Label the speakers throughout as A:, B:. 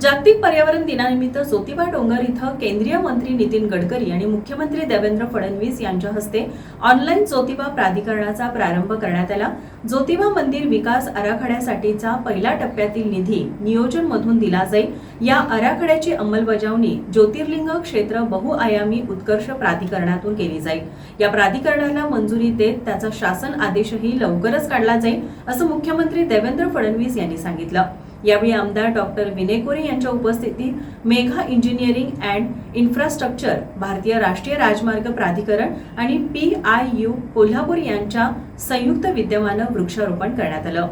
A: जागतिक पर्यावरण दिनानिमित्त ज्योतिबा डोंगर इथं केंद्रीय मंत्री नितीन गडकरी आणि मुख्यमंत्री देवेंद्र फडणवीस यांच्या हस्ते ऑनलाईन ज्योतिबा प्राधिकरणाचा प्रारंभ करण्यात आला. ज्योतिबा मंदिर विकास आराखड्यासाठीचा पहिल्या टप्प्यातील निधी नियोजन मधून दिला जाईल. या आराखड्याची अंमलबजावणी ज्योतिर्लिंग क्षेत्र बहुआयामी उत्कर्ष प्राधिकरणातून केली जाईल. या प्राधिकरणाला मंजुरी देत त्याचा शासन आदेशही लवकरच काढला जाईल असं मुख्यमंत्री देवेंद्र फडणवीस यांनी सांगितलं. यावेळी आमदार डॉक्टर विनय कोरे यांच्या उपस्थितीत मेघा इंजिनिअरिंग अँड इन्फ्रास्ट्रक्चर भारतीय राष्ट्रीय राजमार्ग प्राधिकरण आणि पी आय यू कोल्हापूर यांच्या संयुक्त विद्यमानं वृक्षारोपण करण्यात आलं.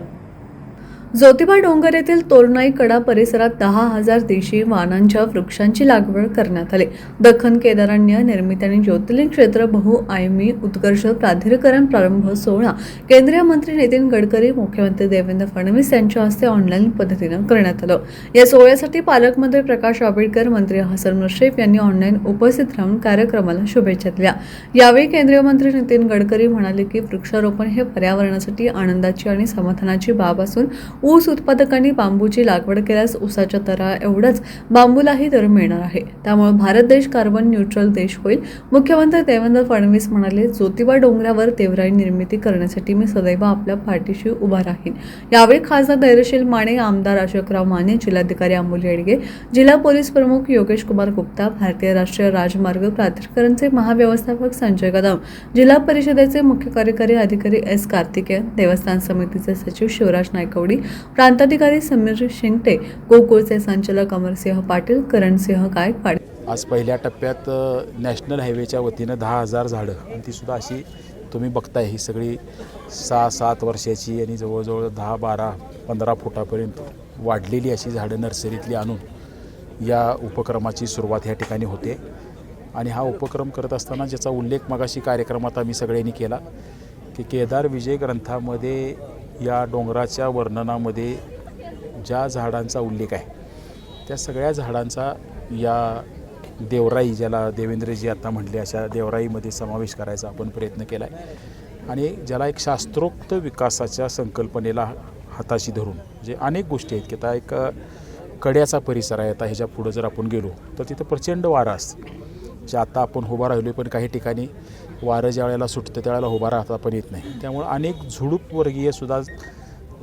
B: ज्योतिबा डोंगर येथील तोरणाई कडा परिसरात दहा हजार देशी वानांच्या वृक्षांची लागवड करण्यात आली. दख्खन केदारण्य निर्मिती आणि ज्योतिर्लिंग क्षेत्र बहुआयामी उत्कर्ष प्राधिकरण प्रारंभ सोहळा केंद्रीय मंत्री नितीन गडकरी मुख्यमंत्री देवेंद्र फडणवीस यांच्या हस्ते ऑनलाईन पद्धतीनं करण्यात आलं. या सोहळ्यासाठी पालकमंत्री प्रकाश आंबेडकर मंत्री हसन मुश्रीफ यांनी ऑनलाईन उपस्थित राहून कार्यक्रमाला शुभेच्छा दिल्या. यावेळी केंद्रीय मंत्री नितीन गडकरी म्हणाले की वृक्षारोपण हे पर्यावरणासाठी आनंदाची आणि समाधानाची बाब असून ऊस उत्पादकांनी बांबूची लागवड केल्यास ऊसाच्या दरा एवढंच बांबूलाही दर मिळणार आहे. त्यामुळे भारत देश कार्बन न्यूट्रल देश होईल. मुख्यमंत्री देवेंद्र फडणवीस म्हणाले ज्योतिबा डोंगरावर देवराई निर्मिती करण्यासाठी मी सदैव आपल्या पाठीशी उभा राहीन. यावेळी खासदार धैर्यशील माने आमदार अशोकराव माने जिल्हाधिकारी अमोल येडगे जिल्हा पोलीस प्रमुख योगेश कुमार गुप्ता भारतीय राष्ट्रीय राजमार्ग प्राधिकरणचे महाव्यवस्थापक संजय कदम जिल्हा परिषदेचे मुख्य कार्यकारी अधिकारी एस कार्तिकेयन देवस्थान समितीचे सचिव शिवराज नायकवडी प्रांताधिकारी समीर शिंगटे गोकुळचे संचालक अमरसिंह पाटील करणसिंह गायकवाड.
C: आज पहिल्या टप्प्यात नॅशनल हायवेच्या वतीनं दहा हजार झाडं आणि तीसुद्धा अशी तुम्ही बघताय ही सगळी सहा सात वर्षाची आणि जवळजवळ दहा बारा पंधरा फुटापर्यंत वाढलेली अशी झाडं नर्सरीतली आणून या उपक्रमाची सुरुवात या ठिकाणी होते. आणि हा उपक्रम करत असताना ज्याचा उल्लेख मगाशी कार्यक्रमात आम्ही सगळ्यांनी केला की केदार विजय ग्रंथामध्ये या डोंगराच्या वर्णनामध्ये ज्या झाडांचा उल्लेख आहे त्या सगळ्या झाडांचा या देवराई ज्याला देवेंद्रजी आता म्हटले अशा देवराईमध्ये समावेश करायचा आपण प्रयत्न केला आहे आणि ज्याला एक शास्त्रोक्त विकासाच्या संकल्पनेला हाताशी धरून जे अनेक गोष्टी आहेत की आता एक कड्याचा परिसर आहे. आता ह्याच्या पुढं जर आपण गेलो तर तिथं प्रचंड वारा असतं. जे आता आपण उभा राहिलो पण काही ठिकाणी वारं ज्या वेळेला सुटतं त्यावेळेला उभा राहता पण येत नाही. त्यामुळं अनेक झुडूप वर्गीय सुद्धा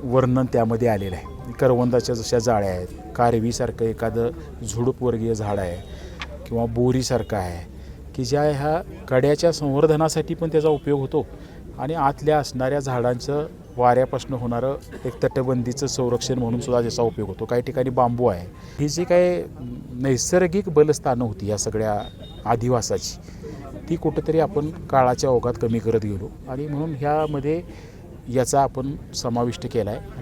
C: वर्णन त्यामध्ये आलेलं आहे. करवंदाच्या जशा जाळ्या आहेत कारवीसारखं एखादं झुडूपवर्गीय झाड आहे किंवा बोरीसारखं आहे की ज्या ह्या कड्याच्या संवर्धनासाठी पण त्याचा उपयोग होतो. आणि आतल्या असणाऱ्या झाडांचं वाऱ्यापासून होणारं एक तटबंदीचं संरक्षण म्हणून सुद्धा ज्याचा उपयोग होतो. काही ठिकाणी बांबू आहे. ही जी काही नैसर्गिक बलस्थानं होती या सगळ्या आदिवासाची ती कुठंतरी आपण काळाच्या ओघात कमी करत गेलो आणि म्हणून ह्यामध्ये याचा आपण समाविष्ट केला आहे